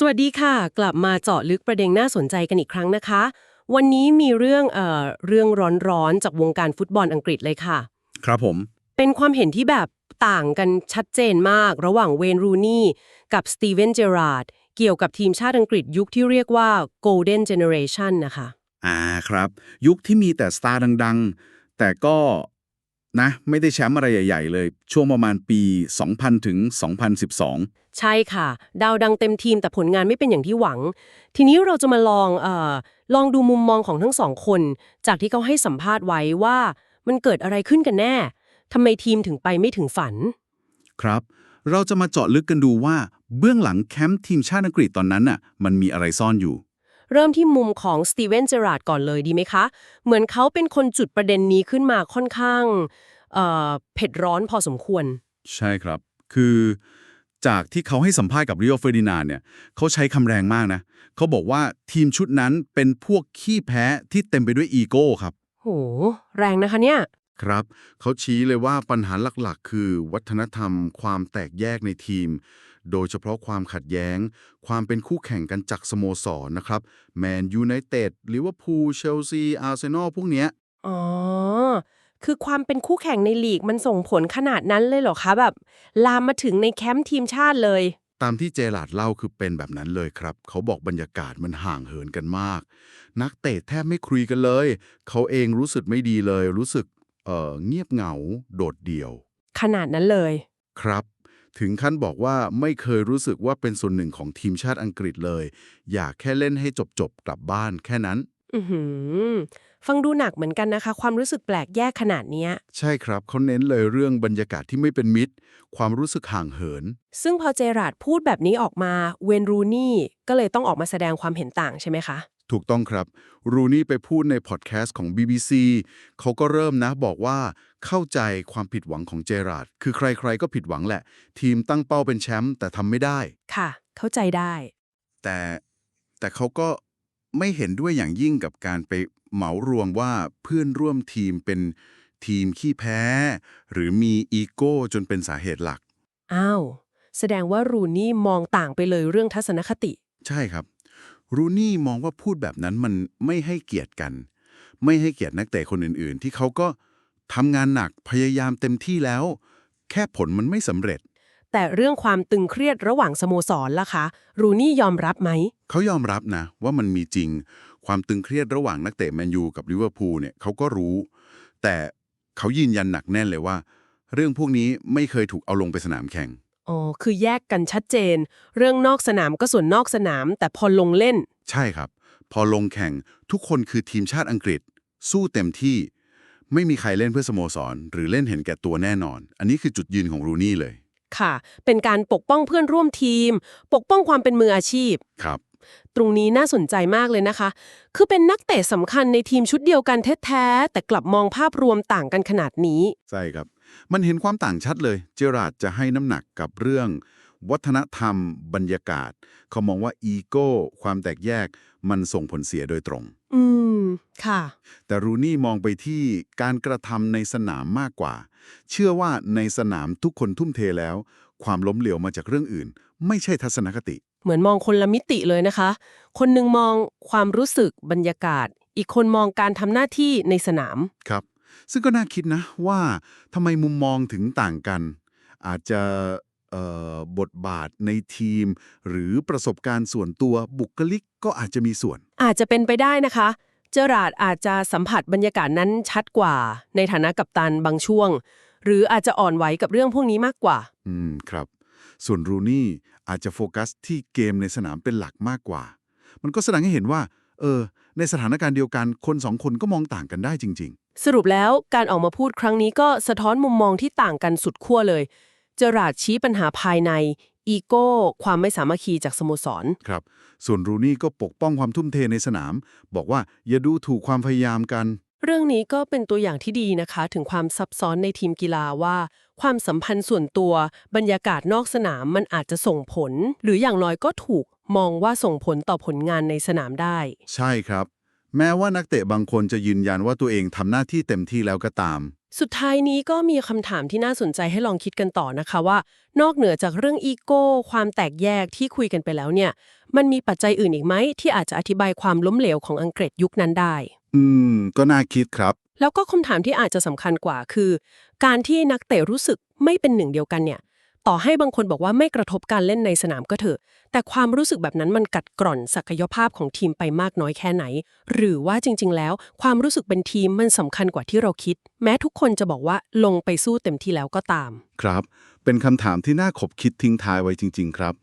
สวัสดีค่ะ กลับมาเจาะลึกประเด็นน่าสนใจกันอีกครั้งนะคะ วันนี้มีเรื่องเอ่อเรื่องร้อนๆจากวงการฟุตบอลอังกฤษเลยค่ะ ครับผม เป็นความเห็นที่แบบต่างกันชัดเจนมาก ระหว่างเวนรูนี่กับสตีเวนเจอราร์ดเกี่ยวกับทีมชาติอังกฤษยุคที่เรียกว่า Golden Generation นะคะ อ่าครับ ยุคที่มีแต่สตาร์ดัง ๆ แต่ก็ นะ ไม่ได้แชมป์อะไรใหญ่ ๆ เลย ช่วงประมาณปี 2000 ถึง 2012 ใช่ค่ะ ดาวดังเต็มทีมแต่ผลงานไม่เป็นอย่างที่หวัง ทีนี้เราจะมาลองเอ่อลองดูมุมมองของทั้งสองคน จากที่เขาให้สัมภาษณ์ไว้ว่ามันเกิดอะไรขึ้นกันแน่ทำไมทีมถึงไปไม่ถึงฝัน ครับ เราจะมาเจาะลึกกันดูว่าเบื้องหลังแคมป์ทีมชาติอังกฤษตอนนั้นน่ะมันมีอะไรซ่อนอยู่ เริ่มที่มุมของสตีเวนเจอราร์ดก่อนเลยดีไหมคะ เหมือนเขาเป็นคนจุดประเด็นนี้ขึ้นมาค่อนข้างเอ่อเผ็ดร้อนพอสมควร ใช่ครับ คือจากที่เขาให้สัมภาษณ์กับริโอเฟอร์ดินานด์เนี่ยเขาใช้คำแรงมากนะ เขาบอกว่าทีมชุดนั้นเป็นพวกขี้แพ้ที่เต็มไปด้วยอีโก้ครับ โห แรงนะคะเนี่ย ครับ เขาชี้เลยว่าปัญหาหลักๆ คือวัฒนธรรม ความแตกแยกในทีม โดยเฉพาะความขัดแย้ง ความเป็นคู่แข่งกันจากสโมสรนะครับ แมนยูไนเต็ดลิเวอร์พูลเชลซี อาร์เซนอลพวกเนี้ย อ๋อ คือความเป็นคู่แข่งในลีกมันส่งผลขนาดนั้นเลยเหรอคะแบบ ลามมาถึงในแคมป์ทีมชาติเลย ตามที่เจลาร์ดเล่าคือเป็นแบบนั้นเลยครับ เขาบอกบรรยากาศมันห่างเหินกันมาก นักเตะแทบไม่คุยกันเลย เขาเองรู้สึกไม่ดีเลย รู้สึก เอ่อเงียบเหงา โดดเดี่ยว ขนาดนั้นเลย ครับ ถึงขั้นบอกว่าไม่เคยรู้สึกว่าเป็นส่วนหนึ่งของทีมชาติอังกฤษเลย อยากแค่เล่นให้จบๆกลับบ้านแค่นั้น อือหือ ฟังดูหนักเหมือนกันนะคะ ความรู้สึกแปลกแยกขนาดเนี้ย ใช่ครับเขาเน้นเลยเรื่องบรรยากาศที่ไม่เป็นมิตร ความรู้สึกห่างเหิน ซึ่งพอเจอราร์ดพูดแบบนี้ออกมา เวนรูนี่ก็เลยต้องออกมาแสดงความเห็นต่างใช่ไหมคะ ถูกต้องครับ รูนี่ไปพูดในพอดแคสต์ของ BBC เขาก็เริ่มนะบอกว่าเข้าใจความผิดหวังของเจอราร์ดคือใครๆก็ผิดหวังแหละ ทีมตั้งเป้าเป็นแชมป์แต่ทำไม่ได้ ค่ะ เข้าใจได้ แต่แต่เขาก็ไม่เห็นด้วยอย่างยิ่งกับการไปเหมารวมว่าเพื่อนร่วมทีมเป็นทีมขี้แพ้ หรือมีอีโก้จนเป็นสาเหตุหลัก อ้าว แสดงว่ารูนี่มองต่างไปเลยเรื่องทัศนคติ ใช่ครับ รูนี่มองว่าพูดแบบนั้นมันไม่ให้เกียรติกัน ไม่ให้เกียรตินักเตะคนอื่นๆ ที่เขาก็ทำงานหนักพยายามเต็มที่แล้ว แค่ผลมันไม่สำเร็จ แต่เรื่องความตึงเครียดระหว่างสโมสรล่ะคะ รูนี่ยอมรับไหม เขายอมรับนะ ว่ามันมีจริง ความตึงเครียดระหว่างนักเตะแมนยูกับลิเวอร์พูลเนี่ยเขาก็รู้ แต่เขายืนยันหนักแน่นเลยว่า เรื่องพวกนี้ไม่เคยถูกเอาลงไปสนามแข่ง อ๋อ คือแยกกันชัดเจน เรื่องนอกสนามก็ส่วนนอกสนาม แต่พอลงเล่น ใช่ครับ พอลงแข่งทุกคนคือทีมชาติอังกฤษ สู้เต็มที่ ไม่มีใครเล่นเพื่อสโมสร หรือเล่นเห็นแก่ตัวแน่นอน อันนี้คือจุดยืนของรูนี่เลย ค่ะ เป็นการปกป้องเพื่อนร่วมทีม ปกป้องความเป็นมืออาชีพ ครับ ตรงนี้น่าสนใจมากเลยนะคะ คือเป็นนักเตะสำคัญในทีมชุดเดียวกันแท้ๆแต่กลับมองภาพรวมต่างกันขนาดนี้ ใช่ครับ มันเห็นความต่างชัดเลย เจอราร์ดจะให้น้ำหนักกับเรื่อง วัฒนธรรม บรรยากาศ เขามองว่าอีโก้ ความแตกแยกมันส่งผลเสียโดยตรง อืม ค่ะ แต่รูนี่มองไปที่การกระทำในสนามมากกว่า เชื่อว่าในสนามทุกคนทุ่มเทแล้ว ความล้มเหลวมาจากเรื่องอื่น ไม่ใช่ทัศนคติ เหมือนมองคนละมิติเลยนะคะ คนหนึ่งมองความรู้สึกบรรยากาศ อีกคนมองการทำหน้าที่ในสนาม ครับ ซึ่งก็น่าคิดนะว่าทำไมมุมมองถึงต่างกัน อาจจะเอ่อบทบาทในทีม หรือประสบการณ์ส่วนตัวบุคลิกก็อาจจะมีส่วน อาจจะเป็นไปได้นะคะ เจอราร์ดอาจจะสัมผัสบรรยากาศนั้นชัดกว่า ในฐานะกัปตันบางช่วง หรืออาจจะอ่อนไหวกับเรื่องพวกนี้มากกว่า อืมครับ ส่วนรูนี่อาจจะโฟกัสที่เกมในสนามเป็นหลักมากกว่า มันก็แสดงให้เห็นว่า เออ ในสถานการณ์เดียวกันคนสองคนก็มองต่างกันได้จริง สรุปแล้วการออกมาพูดครั้งนี้ก็สะท้อนมุมมองที่ต่างกันสุดขั้วเลย เจอราร์ดชี้ปัญหาภายใน อีโก้ ความไม่สามัคคีจากสโมสร ๆ ครับ ส่วนรูนี่ก็ปกป้องความทุ่มเทในสนาม บอกว่าอย่าดูถูกความพยายามกัน เรื่องนี้ก็เป็นตัวอย่างที่ดีนะคะ ถึงความซับซ้อนในทีมกีฬาว่า ความสัมพันธ์ส่วนตัว บรรยากาศนอกสนามมันอาจจะส่งผล หรืออย่างน้อยก็ถูกมองว่าส่งผลต่อผลงานในสนามได้ ใช่ครับ แม้ว่านักเตะบางคนจะยืนยันว่าตัวเองทำหน้าที่เต็มที่แล้วก็ตาม สุดท้ายนี้ก็มีคำถามที่น่าสนใจให้ลองคิดกันต่อนะคะว่า นอกเหนือจากเรื่องอีโก้ ความแตกแยกที่คุยกันไปแล้วเนี่ย มันมีปัจจัยอื่นอีกไหมที่อาจจะอธิบายความล้มเหลวของอังกฤษยุคนั้นได้ อืม ก็น่าคิดครับ แล้วก็คำถามที่อาจจะสำคัญกว่าคือ การที่นักเตะรู้สึกไม่เป็นหนึ่งเดียวกันเนี่ยต่อให้บางคนบอกว่าไม่กระทบการเล่นในสนามก็เถอะ แต่ความรู้สึกแบบนั้นมันกัดกร่อนศักยภาพของทีมไปมากน้อยแค่ไหน หรือว่าจริง ๆ แล้ว ความรู้สึกเป็นทีมมันสำคัญกว่าที่เราคิด แม้ทุกคนจะบอกว่าลงไปสู้เต็มที่แล้วก็ตาม ครับ เป็นคำถามที่น่าขบคิดทิ้งท้ายไว้จริง ๆ ครับ